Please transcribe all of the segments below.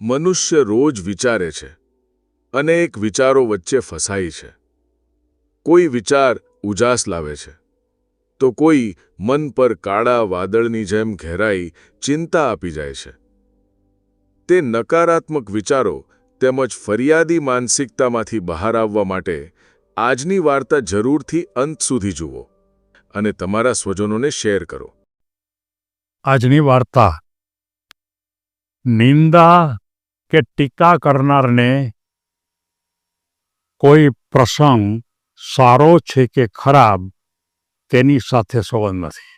મનુષ્ય રોજ વિચારે છે અનેક વિચારો વચ્ચે ફસાય છે. કોઈ વિચાર ઉજાસ લાવે છે. તો કોઈ મન પર કાળા વાદળની જેમ ઘેરાઈ ચિંતા આપી જાય છે. તે નકારાત્મક વિચારો તેમજ ફરિયાદી માનસિકતામાંથી બહાર આવવા માટે આજની વાર્તા જરૂરથી અંત સુધી જુઓ અને તમારા સ્વજનોને શેર કરો. આજની વાર્તા. નિંદા કે ટીકા કરનારને કોઈ પ્રસંગ સારો છે કે ખરાબ, તેની સાથે સંબંધ નથી.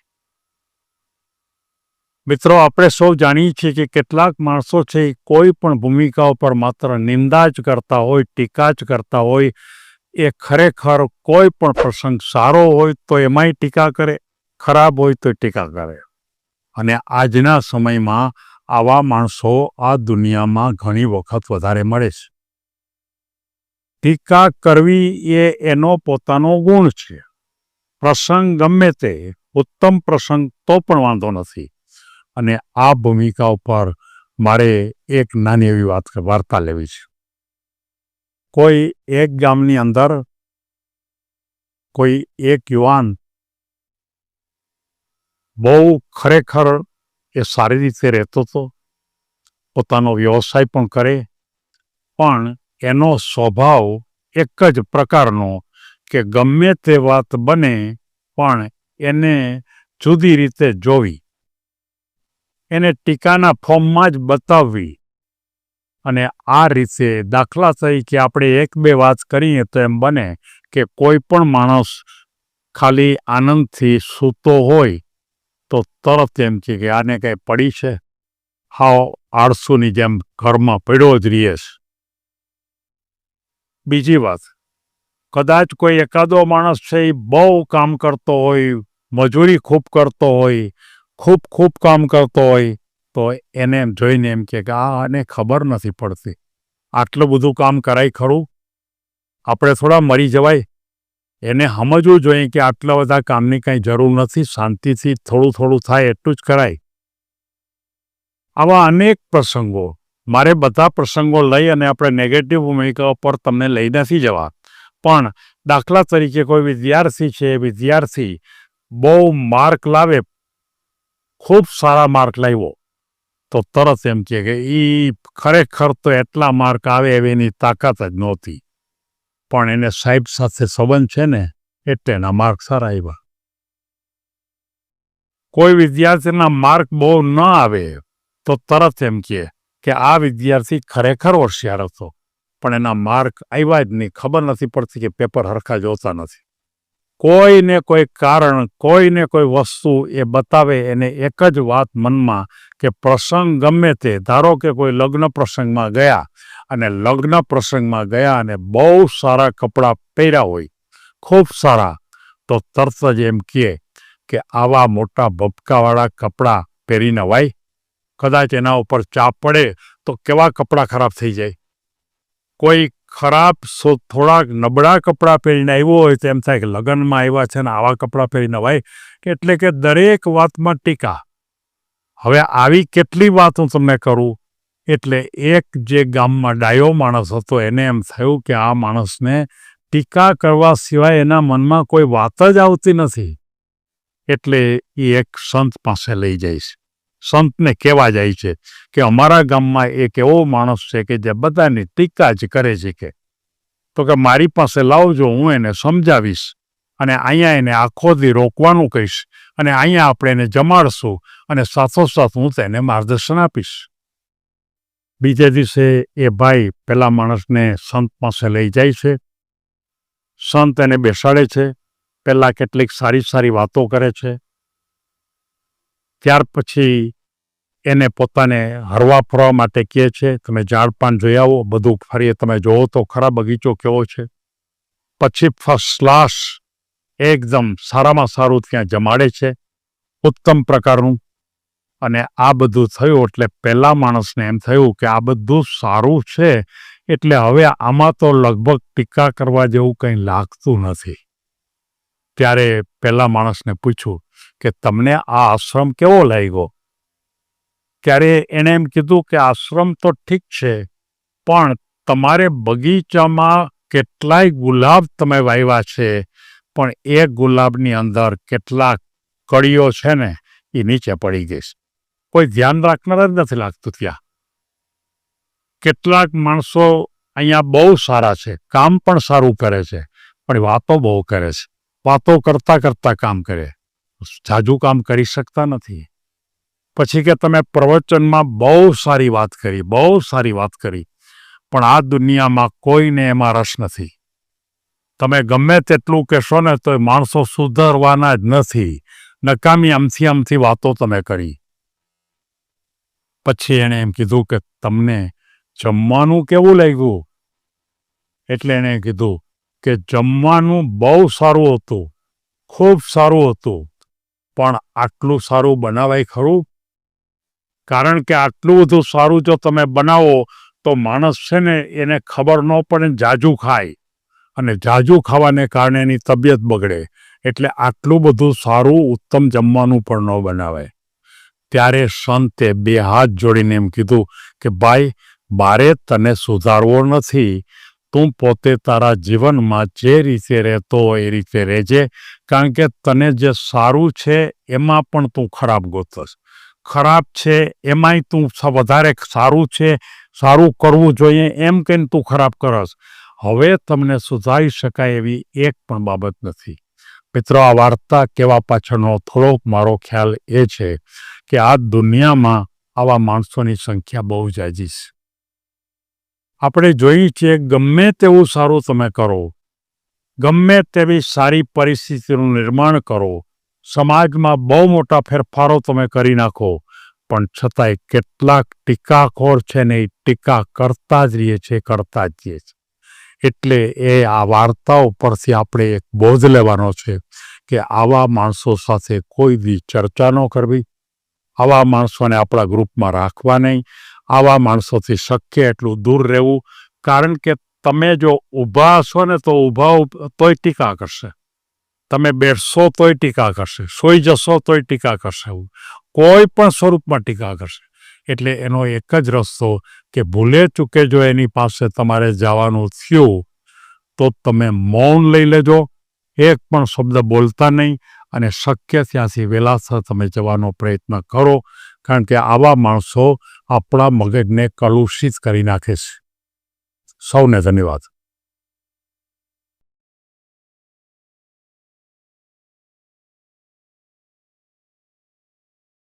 મિત્રો, આપણે સૌ જાણીએ છીએ કે કેટલાક માણસો છે એ કોઈ પણ ભૂમિકા ઉપર માત્ર નિંદા જ કરતા હોય, ટીકા જ કરતા હોય, એ ખરેખર કોઈ પણ પ્રસંગ સારો હોય તો એમાંય ટીકા કરે, ખરાબ હોય તો ટીકા કરે. અને આજના સમયમાં આવા માણસો આ દુનિયામાં ઘણી વખત વધારે મળે છે. ટીકા કરવી એ એનો પોતાનો ગુણ છે. પ્રસંગ ગમે તે, ઉત્તમ પ્રસંગ તો પણ વાંધો નથી. અને આ ભૂમિકા ઉપર મારે એક નાની એવી વાત વાર્તા લેવી છે. કોઈ એક ગામની અંદર કોઈ એક યુવાન બહુ ખરેખર એ સારી રીતે રહેતો હતો. પોતાનો વ્યવસાય પણ કરે, પણ એનો સ્વભાવ એક જ પ્રકારનો કે ગમે તે વાત બને, પણ એને જુદી રીતે જોવી. એને ટીકાના ફોર્મમાં જ બતાવવી. અને આ રીતે દાખલા તરીકે આપણે એક બે વાત કરીએ તો એમ બને કે કોઈ પણ માણસ ખાલી આનંદથી સૂતો હોય તો તરત એમ છે કે આને કંઈ પડી છે? હાવ આળસુની જેમ ઘરમાં પડ્યો જ રહીએ છે. બીજી વાત, કદાચ કોઈ એકાદો માણસ છે એ બહુ કામ કરતો હોય, મજૂરી ખૂબ કરતો હોય, ખૂબ ખૂબ કામ કરતો હોય, તો એને એમ જોઈને એમ કે આને ખબર નથી પડતી. આટલું બધું કામ કરાય ખરું? આપણે થોડા મરી જવાય? એને સમજવું જોઈએ કે આટલા બધા કામની કાંઈ જરૂર નથી, શાંતિથી થોડું થોડું થાય એટલું જ કરાય. આવા અનેક પ્રસંગો, મારે બધા પ્રસંગો લઈ અને આપણે નેગેટિવ ભૂમિકા પર તમને લઈ નથી જવા. પણ દાખલા તરીકે કોઈ વિદ્યાર્થી છે વિદ્યાર્થી બહુ માર્ક લાવે, ખૂબ સારા માર્ક લાવ્યો, તો તરત એમ કે એ ખરેખર તો એટલા માર્ક આવે એવી તાકાત જ નહોતી. પણ એને સાહેબ સાથે સંબંધ છે ને, એટલે એના માર્ક સારા આવ્યા. કોઈ વિદ્યાર્થીના માર્ક બહુ ન આવે, તો તરત એમ કહે કે આ વિદ્યાર્થી ખરેખર હોશિયાર હતો. પણ એના માર્ક આવ્યા જ નહીં. ખબર નથી પડતી કે પેપર હરખા જોતા નથી. કોઈને કોઈ કારણ, કોઈને કોઈ વસ્તુ એ બતાવે એને એક જ વાત મનમાં કે પ્રસંગ ગમે તે, ધારો કે કોઈ લગ્ન પ્રસંગમાં ગયા અને લગ્ન પ્રસંગમાં ગયા અને બહુ સારા કપડાં પહેર્યા હોય, ખૂબ સારા, તો તરત જ એમ કહે કે આવા મોટા ભપકાવાળા કપડાં પહેરીને વાય. કદાચ એના ઉપર ચાપ પડે તો કેવા કપડાં ખરાબ થઈ જાય? કોઈ ખરાબ સો થોડાક નબળા કપડાં પહેરીને આવ્યો હોય તો એમ થાય કે લગ્નમાં આવ્યા છે ને આવા કપડાં પહેરીને ભાઈ એટલે કે દરેક વાતમાં ટીકા. હવે આવી કેટલી વાત હું તમને કરું? એટલે એક જે ગામમાં ડાયો માણસ હતો એને એમ થયું કે આ માણસને ટીકા કરવા સિવાય એના મનમાં કોઈ વાત જ આવતી નથી. એટલે એ એક સંત પાસે લઈ જઈશ. સંતને કહેવા જાય છે કે અમારા ગામમાં એક એવો માણસ છે કે જે બધાની ટીકા જ કરે છે કે, તો કે મારી પાસે લાવજો હું એને સમજાવીશ અને અહીંયા એને આખો દી રોકવાનું કહીશ અને અહીંયા આપણે એને જમાડશું અને સાથોસાથ હું તેને માર્ગદર્શન આપીશ. બીજે દિવસે એ ભાઈ પેલા માણસને સંત પાસે લઈ જાય છે. સંત એને બેસાડે છે. પહેલાં કેટલીક સારી સારી વાતો કરે છે. ત્યાર પછી એને પોતાને હરવા ફરવા માટે કહે છે, તમે ઝાડપાન જોઈ આવો, બધું ફરીએ તમે જોવો તો ખરા બગીચો કેવો છે. પછી ફર્સ્ટ ક્લાસ એકદમ સારામાં સારું ત્યાં જમાડે છે, ઉત્તમ પ્રકારનું. અને આ બધું થયું એટલે પહેલાં માણસને એમ થયું કે આ બધું સારું છે, એટલે હવે આમાં તો લગભગ ટીકા કરવા જેવું કંઈ લાગતું નથી. ત્યારે પહેલા માણસને પૂછ્યું કે તમને આ આશ્રમ કેવો લાગ્યો? ત્યારે એણે એમ કીધું કે આશ્રમ તો ઠીક છે, પણ તમારે બગીચામાં કેટલાય ગુલાબ તમે વાવ્યા છે, પણ એ ગુલાબની અંદર કેટલાક કળીઓ છે ને, એ નીચે પડી ગઈ છે. કોઈ ધ્યાન રાખનાર જ નથી લાગતું ત્યાં. કેટલાક માણસો અહીંયા બહુ સારા છે, કામ પણ સારું કરે છે, પણ વાતો બહુ કરે છે. વાતો કરતા કરતા કામ કરે. જાજુ કામ કરી શકતા નથી. પછી કે તમે પ્રવચનમાં બહુ સારી વાત કરી, બહુ સારી વાત કરી, પણ આ દુનિયામાં કોઈને એમાં રસ નથી. તમે ગમે તેટલું કહેશો ને તો માણસો સુધરવાના જ નથી. નકામી આમથી આમથી વાતો તમે કરી. પછી એણે એમ કીધું કે તમને જમવાનું કેવું લાગ્યું? એટલે એણે કીધું કે જમવાનું બહુ સારું હતું, ખૂબ સારું હતું. પણ આટલું સારું બનાવાય ખરું? કારણ કે આટલું બધું સારું જો તમે બનાવો, તો માણસ છે ને એને ખબર ન પડે જાજુ ખાય. અને જાજુ ખાવાને કારણે એની તબિયત બગડે. એટલે આટલું બધું સારું ઉત્તમ જમવાનું પણ ન બનાવાય. ત્યારે સંતે બે હાથ જોડીને એમ કીધું કે, ભાઈ, બારે તને સુધારવો નથી તું પોતે તારા જીવનમાં જે રીતે રહેતો એ રીતે રહેજે, કારણ કે તને જે સારું છે એમાં પણ તું ખરાબ ગોતશ. ખરાબ છે એમાંય તું વધારે સારું છે, સારું કરવું જોઈએ એમ કહીને તું ખરાબ કરસ હવે તમને સુધારી શકાય એવી એક પણ બાબત નથી. મિત્રો, આ વાર્તા કહેવા પાછળનો થોડોક મારો ખ્યાલ એ છે કે આ દુનિયામાં આવા માણસોની સંખ્યા બહુ જાજી છે આપણે જોઈએ છીએ, ગમે તેવું સારું તમે કરો. ગમે તેવી સારી પરિસ્થિતિનું નિર્માણ કરો. સમાજમાં બહુ મોટા ફેરફારો તમે કરી નાખો. પણ છતાંય કેટલાક ટીકાખોર છે ને એ ટીકા કરતા જ રહીએ છે કરતા જ રહીએ છે એટલે એ આ વાર્તાઓ પરથી આપણે એક બોધ લેવાનો છે કે આવા માણસો સાથે કોઈ બી ચર્ચા ન કરવી. આવા માણસોને આપણા ગ્રુપમાં રાખવા નહીં. આવા માણસોથી શક્ય એટલું દૂર રહેવું, કારણ કે તમે જો ઊભા હશો ને તો ઊભા તોય ટીકા કરશે. તમે બેસશો તોય ટીકા કરશે, સોઈ જશો તોય ટીકા કરશે કોઈ પણ સ્વરૂપમાં ટીકા કરશે. એટલે એનો એક જ રસ્તો કે ભૂલે ચૂકે જો એની પાસે તમારે જવાનું થયું, તો તમે મૌન લઈ લેજો. એક પણ શબ્દ બોલતા નહીં. અને શક્ય ત્યાંથી વેલાસર તમે જવાનો પ્રયત્ન કરો, કારણ કે આવા માણસો આપણા મગજને કલુષિત કરી નાખે છે. સૌને ધન્યવાદ.